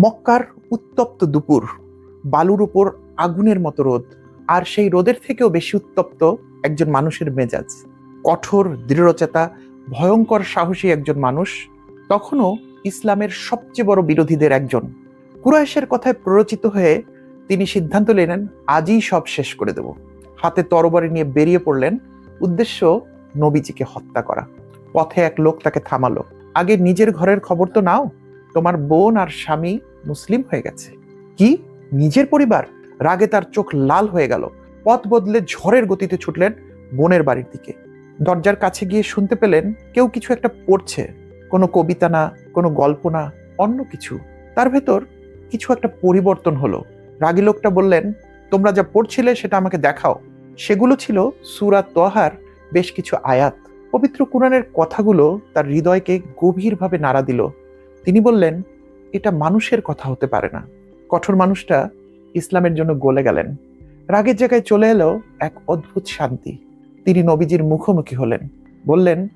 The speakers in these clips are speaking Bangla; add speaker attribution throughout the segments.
Speaker 1: মক্কার উত্তপ্ত দুপুর, বালুর উপর আগুনের মতো রোদ, আর সেই রোদের থেকেও বেশি উত্তপ্ত একজন মানুষের মেজাজ। কঠোর, দৃঢ়চেতা, ভয়ঙ্কর সাহসী একজন মানুষ, তখনও ইসলামের সবচেয়ে বড় বিরোধীদের একজন। কুরাইশের কথায় প্ররোচিত হয়ে তিনি সিদ্ধান্ত নিলেন, আজই সব শেষ করে দেব। হাতে তরবারি নিয়ে বেরিয়ে পড়লেন, উদ্দেশ্য নবীজিকে হত্যা করা। পথে এক লোক তাকে থামালো। আগে নিজের ঘরের খবর তো নাও। তোমার বোন আর স্বামী মুসলিম হয়ে গেছে। কি? নিজের পরিবার? রাগে তার চোখ লাল হয়ে গেল। পথ বদলে ঝড়ের গতিতে ছুটলেন বোনের বাড়ির দিকে। দরজার কাছে গিয়ে শুনতে পেলেন কেউ কিছু একটা পড়ছে। কোনো কবিতা না, কোনো গল্প না, অন্য কিছু। তার ভেতর কিছু একটা পরিবর্তন হলো। রাগী লোকটা বললেন, তোমরা যা পড়ছিলে সেটা আমাকে দেখাও। সেগুলো ছিল সুরা তোহার বেশ কিছু আয়াত। পবিত্র কোরআনের কথাগুলো তার হৃদয়কে গভীরভাবে নাড়া দিল। তিনি বললেন, এটা মানুষের কথা হতে পারে না। কঠোর মানুষটা ইসলামের জন্য গলে গেলেন। রাগের জায়গায় চলে এলো এক অদ্ভুত শান্তি। তিনি নবীজির মুখোমুখি হলেন। বললেন,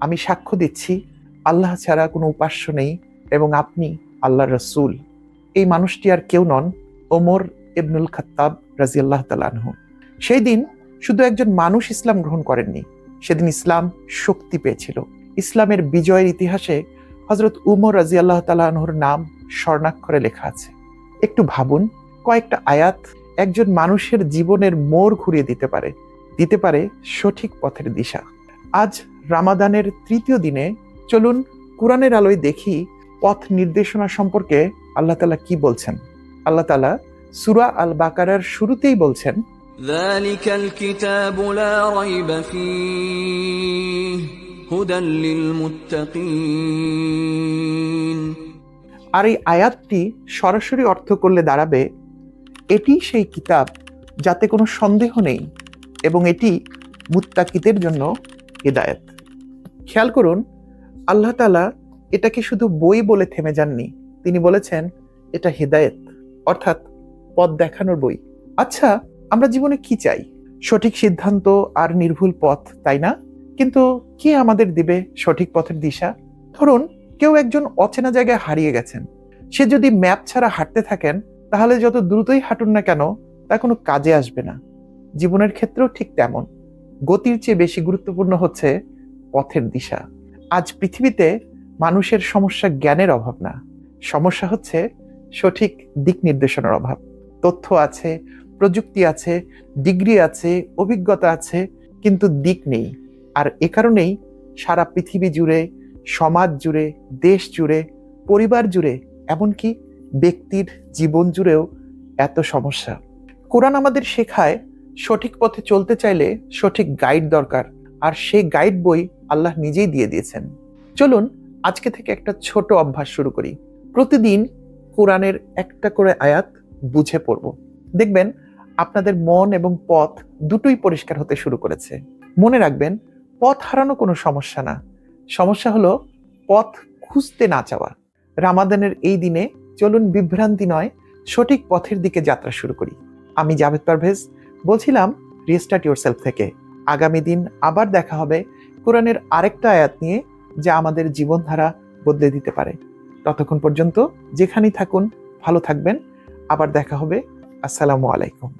Speaker 1: আমি সাক্ষ্য দিচ্ছি, আল্লাহ ছাড়া কোনো উপাস্য নেই এবং আপনি আল্লাহ রসুল। এই মানুষটি আর কেউ নন ওমর ইবনুল খাত্তাব রাজিয়াল্লাহ তালানহু সেই দিন শুধু একজন মানুষ ইসলাম গ্রহণ করেননি, সেদিন ইসলাম শক্তি পেয়েছিল। ইসলামের বিজয়ের ইতিহাসে হজরত উমর রাজি আল্লাহ তালাহর নাম স্বর্ণাক্ষরে লেখা আছে একটু ভাবুন কয়েকটা আয়াত একজন মানুষের জীবনের মোড় ঘুরিয়ে দিতে পারে দিতে পারে সঠিক পথের দিশা আজ রামাদানের তৃতীয় দিনে চলুন কোরআনের আলোয় দেখি পথ নির্দেশনা সম্পর্কে আল্লাহ তালা কি বলছেন আল্লাহ তালা সুরা আল বাকারার শুরুতেই বলছেন
Speaker 2: ذلك الكتاب لا ريب فيه هدى للمتقين
Speaker 1: আর এই আয়াতটি সরাসরি অর্থ করলে দাঁড়াবে, এটি সেই কিতাব যাতে কোনো সন্দেহ নেই এবং এটি মুত্তাকিদের জন্য হেদায়েত। খেয়াল করুন, আল্লাহ তালা এটাকে শুধু বই বলে থেমে যাননি। তিনি বলেছেন, এটা হেদায়েত, অর্থাৎ পথ দেখানোর বই। আচ্ছা আমরা জীবনে কি চাই? সঠিক সিদ্ধান্ত আর নির্ভুল পথ, তাই না? কিন্তু কে আমাদের দিবে সঠিক পথের দিশা? ধরুন, কেউ একজন অচেনা জায়গায় হারিয়ে গেছেন। সে যদি ম্যাপ ছাড়া হাঁটতে থাকেন, তাহলে যত দ্রুতই হাঁটুন না কেন, তা কোনো কাজে আসবে না। জীবনের ক্ষেত্রেও ঠিক তেমন। গতির চেয়ে বেশি গুরুত্বপূর্ণ হচ্ছে পথের দিশা। আজ পৃথিবীতে মানুষের সমস্যা জ্ঞানের অভাব না। সমস্যা হচ্ছে সঠিক দিক নির্দেশনার অভাব। তথ্য আছে, প্রযুক্তি আছে, ডিগ্রি আছে, অভিজ্ঞতা আছে, কিন্তু দিক নেই। আর এ কারণেই সারা পৃথিবী জুড়ে, সমাজ জুড়ে, দেশ জুড়ে, পরিবার জুড়ে, এমনকি ব্যক্তির জীবন জুড়েও এত সমস্যা। কোরআন আমাদের শেখায় সঠিক পথে চলতে চাইলে সঠিক গাইড দরকার, আর সেই গাইড বই আল্লাহ নিজেই দিয়ে দিয়েছেন। চলুন আজকে থেকে একটা ছোট অভ্যাস শুরু করি। প্রতিদিন কোরআনের একটা করে আয়াত বুঝে পড়ব। দেখবেন আপনাদের মন এবং পথ দুটোই পরিষ্কার হতে শুরু করেছে। মনে রাখবেন পথ হারানো কোনো সমস্যা না। সমস্যা হলো পথ খুঁজতে না চাওয়া। রামাদানের এই দিনে চলুন বিভ্রান্তি নয়, সঠিক পথের দিকে যাত্রা শুরু করি। আমি জাভেদ পারভেজ, বলছিলাম রিস্টার্ট ইউর সেলফ থেকে। আগামী দিন আবার দেখা হবে কোরআনের আরেকটা আয়াত নিয়ে, যা আমাদের জীবনধারা বদলে দিতে পারে। ততক্ষণ পর্যন্ত যেখানেই থাকুন, ভালো থাকবেন। আবার দেখা হবে। আসসালামু আলাইকুম।